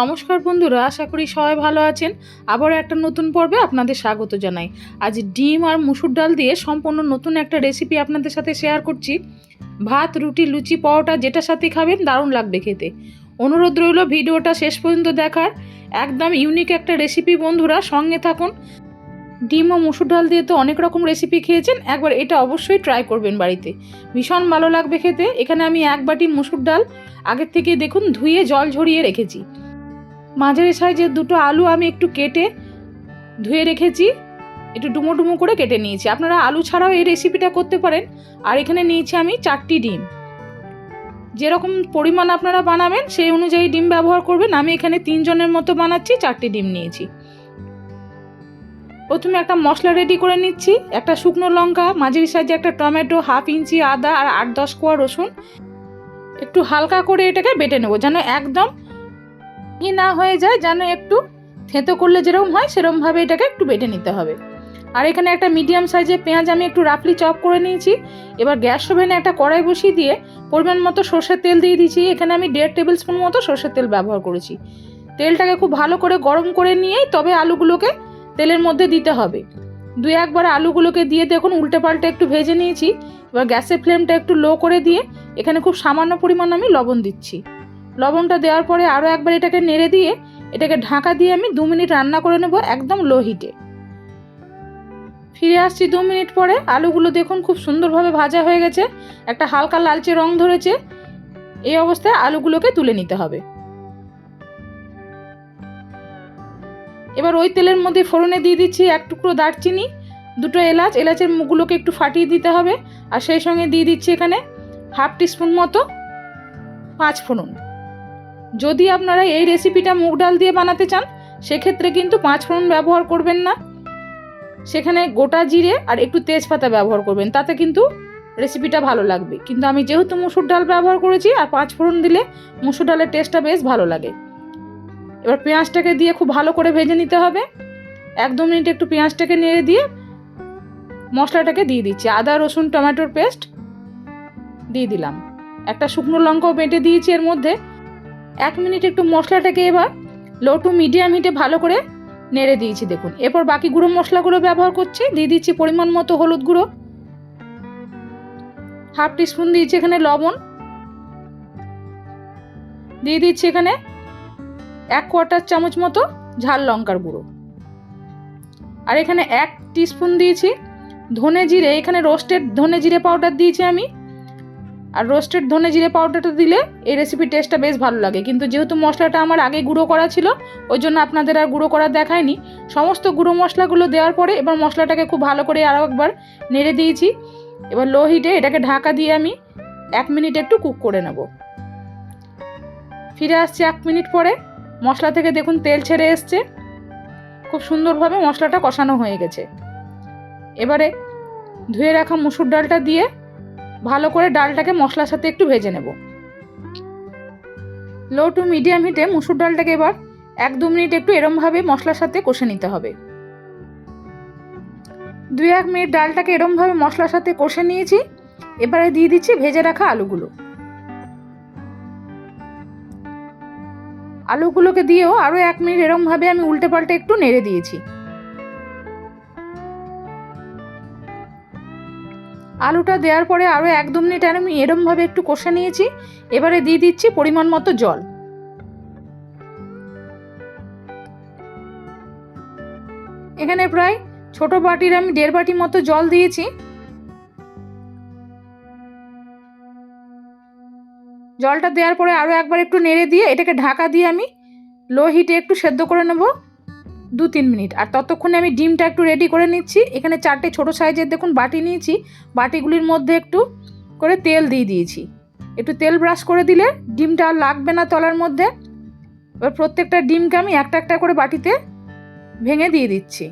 নমস্কার বন্ধুরা, আশা করি সবাই ভালো আছেন। আবারও একটা নতুন পর্বে আপনাদের স্বাগত জানাই। আজ ডিম আর মুসুর ডাল দিয়ে সম্পূর্ণ নতুন একটা রেসিপি আপনাদের সাথে শেয়ার করছি। ভাত, রুটি, লুচি পাওয়াটা যেটার সাথে খাবেন, দারুণ লাগবে খেতে। অনুরোধ রইল ভিডিওটা শেষ পর্যন্ত দেখার। একদম ইউনিক একটা রেসিপি বন্ধুরা, সঙ্গে থাকুন। ডিম ও মুসুর ডাল দিয়ে তো অনেক রকম রেসিপি খেয়েছেন, একবার এটা অবশ্যই ট্রাই করবেন বাড়িতে। ভীষণ ভালো লাগবে খেতে। এখানে আমি এক বাটি মুসুর ডাল আগের থেকে দেখুন ধুয়ে জল ঝরিয়ে রেখেছি। মাঝারি সাইজের দুটো আলু আমি একটু কেটে ধুয়ে রেখেছি, একটু ডুমো ডুমো করে কেটে নিয়েছি। আপনারা আলু ছাড়াও এই রেসিপিটা করতে পারেন। আর এখানে নিয়েছি আমি চারটি ডিম। যেরকম পরিমাণ আপনারা বানাবেন, সেই অনুযায়ী ডিম ব্যবহার করবেন। আমি এখানে তিনজনের মতো বানাচ্ছি, চারটি ডিম নিয়েছি। প্রথমে একটা মশলা রেডি করে নিচ্ছি। একটা শুকনো লঙ্কা, মাঝারি সাইজে একটা টমেটো, হাফ ইঞ্চি আদা, আর আট দশ কোয়া রসুন। একটু হালকা করে এটাকে বেটে নেব, যেন একদম ই না হয়ে যায় যেন একটু থেঁতো করলে যেরকম হয়, সেরকমভাবে এটাকে একটু বেটে নিতে হবে। আর এখানে একটা মিডিয়াম সাইজের পেঁয়াজ আমি একটু রাফলি চপ করে নিয়েছি। এবার গ্যাস ওভেনে একটা কড়াই বসিয়ে দিয়ে পরিমাণ মতো সর্ষের তেল দিয়ে দিয়েছি। এখানে আমি দেড় টেবিল স্পুন মতো সর্ষের তেল ব্যবহার করেছি। তেলটাকে খুব ভালো করে গরম করে নিয়েই তবে আলুগুলোকে তেলের মধ্যে দিতে হবে। দুই একবার আলুগুলোকে দিয়ে দেখুন উল্টে পাল্টে একটু ভেজে নিয়েছি। এবার গ্যাসের ফ্লেমটা একটু লো করে দিয়ে এখানে খুব সামান্য পরিমাণ আমি লবণ দিচ্ছি। লবণটা দেওয়ার পরে আরও একবার এটাকে নেড়ে দিয়ে এটাকে ঢাকা দিয়ে আমি দু মিনিট রান্না করে নেব একদম লো হিটে। ফিরে আসছি দু মিনিট পরে। আলুগুলো দেখুন খুব সুন্দরভাবে ভাজা হয়ে গেছে। একটা হালকা লালচে রং ধরেছে। এই অবস্থায় আলুগুলোকে তুলে নিতে হবে। এবার ওই তেলের মধ্যে ফোড়নে দিয়ে দিচ্ছি এক টুকরো দারচিনি, দুটো এলাচ। এলাচের মুখগুলোকে একটু ফাটিয়ে দিতে হবে। আর সেই সঙ্গে দিয়ে দিচ্ছি এখানে হাফ টিস্পুন মতো পাঁচ ফোড়ন। যদি আপনারা এই রেসিপিটা মুগ ডাল দিয়ে বানাতে চান, সেক্ষেত্রে কিন্তু পাঁচ ফোড়ন ব্যবহার করবেন না। সেখানে গোটা জিরে আর একটু তেজপাতা ব্যবহার করবেন, তাতে কিন্তু রেসিপিটা ভালো লাগবে। কিন্তু আমি যেহেতু মুসুর ডাল ব্যবহার করেছি, আর পাঁচ ফোড়ন দিলে মুসুর ডালের টেস্টটা বেশ ভালো লাগে। এবার পেঁয়াজটাকে দিয়ে খুব ভালো করে ভেজে নিতে হবে। এক দু মিনিট একটু পেঁয়াজটাকে নেড়ে দিয়ে মশলাটাকে দিয়ে দিচ্ছি। আদা, রসুন, টমেটোর পেস্ট দিয়ে দিলাম। একটা শুকনো লঙ্কাও বেটে দিয়েছি এর মধ্যে। এক মিনিট একটু মশলাটাকে এবার লো টু মিডিয়াম হিটে ভালো করে নেড়ে দিয়েছি দেখুন। এরপর বাকি গুঁড়ো মশলাগুলো ব্যবহার করছি। দিয়ে দিচ্ছি পরিমাণ মতো হলুদ গুঁড়ো। হাফ টিস্পুন দিয়েছি এখানে লবণ। দিয়ে দিচ্ছি এখানে এক কোয়ার্টার চামচ মতো ঝাল লঙ্কার গুঁড়ো। আর এখানে এক টিস্পুন দিয়েছি ধনে জিরে। এখানে রোস্টেড ধনে জিরে পাউডার দিয়েছি আমি। আর রোস্টেড ধনে জিরে পাউডারটা দিলে এই রেসিপির টেস্টটা বেশ ভালো লাগে। কিন্তু যেহেতু মশলাটা আমার আগে গুঁড়ো করা ছিল, ওই জন্য আপনাদের আর গুঁড়ো করা দেখায়নি। সমস্ত গুঁড়ো মশলাগুলো দেওয়ার পরে এবার মশলাটাকে খুব ভালো করে আরও একবার নেড়ে দিয়েছি। এবার লো হিটে এটাকে ঢাকা দিয়ে আমি এক মিনিট একটু কুক করে নেব। ফিরে আসছি এক মিনিট পরে। মশলা থেকে দেখুন তেল ছেড়ে এসছে। খুব সুন্দরভাবে মশলাটা কষানো হয়ে গেছে। এবারে ধুয়ে রাখা মুসুর ডালটা দিয়ে ভালো করে ডালটাকে মশলার সাথে একটু ভেজে নেব। লো টু মিডিয়াম হিটে মুসুর ডালটাকে এবার এক দু মিনিট একটু এরমভাবে মশলার সাথে কষে নিতে হবে। দুই এক মিনিট ডালটাকে এরমভাবে মশলার সাথে কষে নিয়েছি। এবারে দিয়ে দিচ্ছি ভেজে রাখা আলুগুলো। আলুগুলোকে দিয়েও আরও এক মিনিট এরমভাবে আমি উল্টে পাল্টে একটু নেড়ে দিয়েছি। আলুটা দেওয়ার পরে আরও এক দু মিনিট আমি এরমভাবে একটু কষে নিয়েছি। এবারে দিয়ে দিচ্ছি পরিমাণ মতো জল। এখানে প্রায় ছোট বাটির আমি দেড় বাটি মতো জল দিয়েছি। জলটা দেওয়ার পরে আরও একবার একটু নেড়ে দিয়ে এটাকে ঢাকা দিয়ে আমি লো হিটে একটু সেদ্ধ করে নেব। দু তিন মিনিট। আর ততক্ষণে আমি ডিমটা একটু রেডি করে নিচ্ছি। এখানে চারটে ছোট সাইজের দেখুন বাটি নিয়েছি। বাটিগুলির মধ্যে একটু করে তেল দিয়ে দিয়েছি। একটু তেল ব্রাশ করে দিলে ডিমটা আর লাগবে না তলার মধ্যে। এবার প্রত্যেকটা ডিমকে আমি একটা একটা করে বাটিতে ভেঙে দিয়ে দিচ্ছি।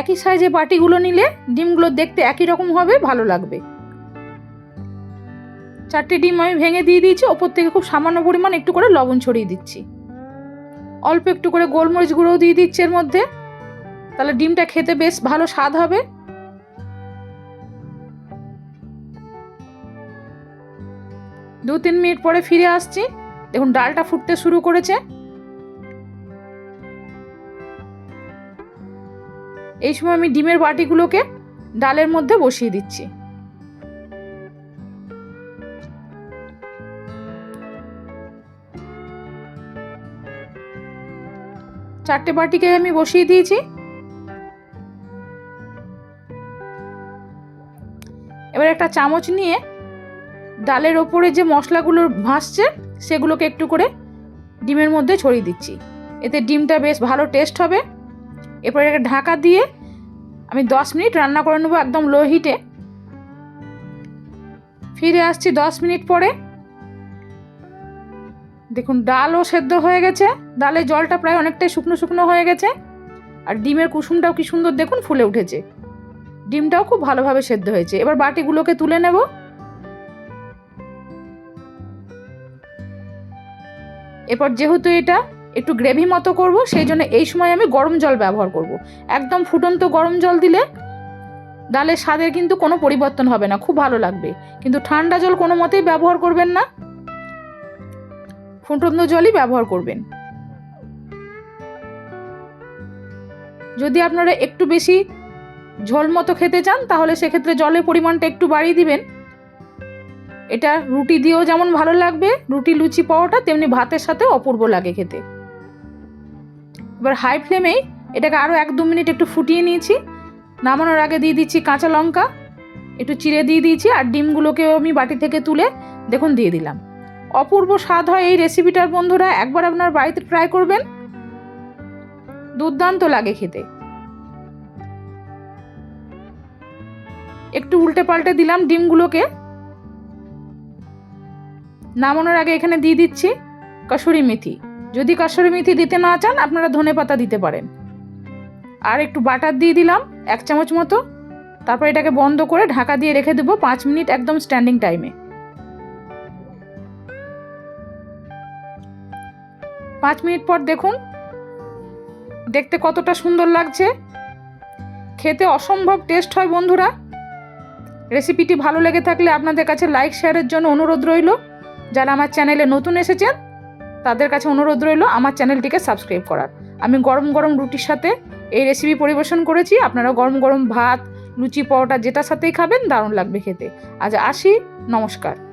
একই সাইজে বাটিগুলো নিলে ডিমগুলো দেখতে একই রকম হবে, ভালো লাগবে। চারটে ডিম আমি ভেঙে দিয়ে দিয়েছি, ওপর থেকে খুব সামান্য পরিমাণ একটু করে লবণ ছড়িয়ে দিচ্ছি। অল্প একটু করে গোলমরিচ গুঁড়োও দিয়ে দিচ্ছি এর মধ্যে। তাহলে ডিমটা খেতে বেশ ভালো স্বাদ হবে। দু তিন মিনিট পরে ফিরে আসছি। দেখুন, ডালটা ফুটতে শুরু করেছে। এই সময় আমি ডিমের বাটিগুলোকে ডালের মধ্যে বসিয়ে দিচ্ছি। চারটে বাটিকে আমি বসিয়ে দিয়েছি। এবার একটা চামচ নিয়ে ডালের ওপরে যে মশলাগুলো ভাসছে, সেগুলোকে একটু করে ডিমের মধ্যে ছড়িয়ে দিচ্ছি। এতে ডিমটা বেশ ভালো টেস্ট হবে। এরপরে একটা ঢাকা দিয়ে আমি দশ মিনিট রান্না করে নেব একদম লো হিটে ফিরে আসছি দশ মিনিট পরে। দেখুন, ডালও সেদ্ধ হয়ে গেছে। ডালের জলটা প্রায় অনেকটাই শুকনো শুকনো হয়ে গেছে। আর ডিমের কুসুমটাও কি সুন্দর দেখুন, ফুলে উঠেছে। ডিমটাও খুব ভালোভাবে সেদ্ধ হয়েছে। এবার বাটিগুলোকে তুলে নেব। এরপর যেহেতু এটা একটু গ্রেভি মতো করব, সেই জন্য এই সময় আমি গরম জল ব্যবহার করব। একদম ফুটন্ত গরম জল দিলে ডালের স্বাদের কিন্তু কোনো পরিবর্তন হবে না, খুব ভালো লাগবে। কিন্তু ঠান্ডা জল কোনো মতেই ব্যবহার করবেন না। ফুটন্ত জলই ব্যবহার করবেন। যদি আপনারা একটু বেশি ঝোল মতো খেতে চান, তাহলে সেক্ষেত্রে জলের পরিমাণটা একটু বাড়িয়ে দিবেন। এটা রুটি দিয়েও যেমন ভালো লাগবে, রুটি লুচি পাওয়াটা তেমনি ভাতের সাথে অপূর্ব লাগে খেতে। এবার হাই ফ্লেমেই এটাকে আরও এক দু মিনিট একটু ফুটিয়ে নিয়েছি। নামানোর আগে দিয়ে দিচ্ছি কাঁচা লঙ্কা, একটু চিড়ে দিয়ে দিয়েছি, আর ডিমগুলোকেও আমি বাটি থেকে তুলে, দেখুন দিয়ে দিলাম। অপূর্ব স্বাদ হয় এই রেসিপিটার বন্ধুরা। একবার আপনার বাড়িতে ট্রাই করবেন। দুর্দান্ত লাগে খেতে। একটু উল্টে পাল্টে দিলাম ডিমগুলোকে। নামানোর আগে এখানে দিয়ে দিচ্ছি কাসুরি মেথি। যদি কাসুরি মেথি দিতে না চান, আপনারা ধনে পাতা দিতে পারেন। আর একটু বাটার দিয়ে দিলাম, এক চামচ মতো। তারপর এটাকে বন্ধ করে ঢাকা দিয়ে রেখে দেবো পাঁচ মিনিট একদম স্ট্যান্ডিং টাইমে পাঁচ মিনিট পর দেখুন। দেখতে কতটা সুন্দর লাগছে। খেতে অসম্ভব টেস্ট হয় বন্ধুরা। রেসিপিটি ভালো লেগে থাকলে আপনাদের কাছে লাইক শেয়ারের জন্য অনুরোধ রইল। যারা আমার চ্যানেলে নতুন এসেছেন, তাদের কাছে অনুরোধ রইল আমার চ্যানেলটিকে সাবস্ক্রাইব করার। আমি গরম গরম রুটির সাথে এই রেসিপি পরিবেশন করেছি। আপনারা গরম গরম ভাত, লুচি, পরোটা, যেটার সাথেই খাবেন, দারুণ লাগবে খেতে। আজ আসি, নমস্কার।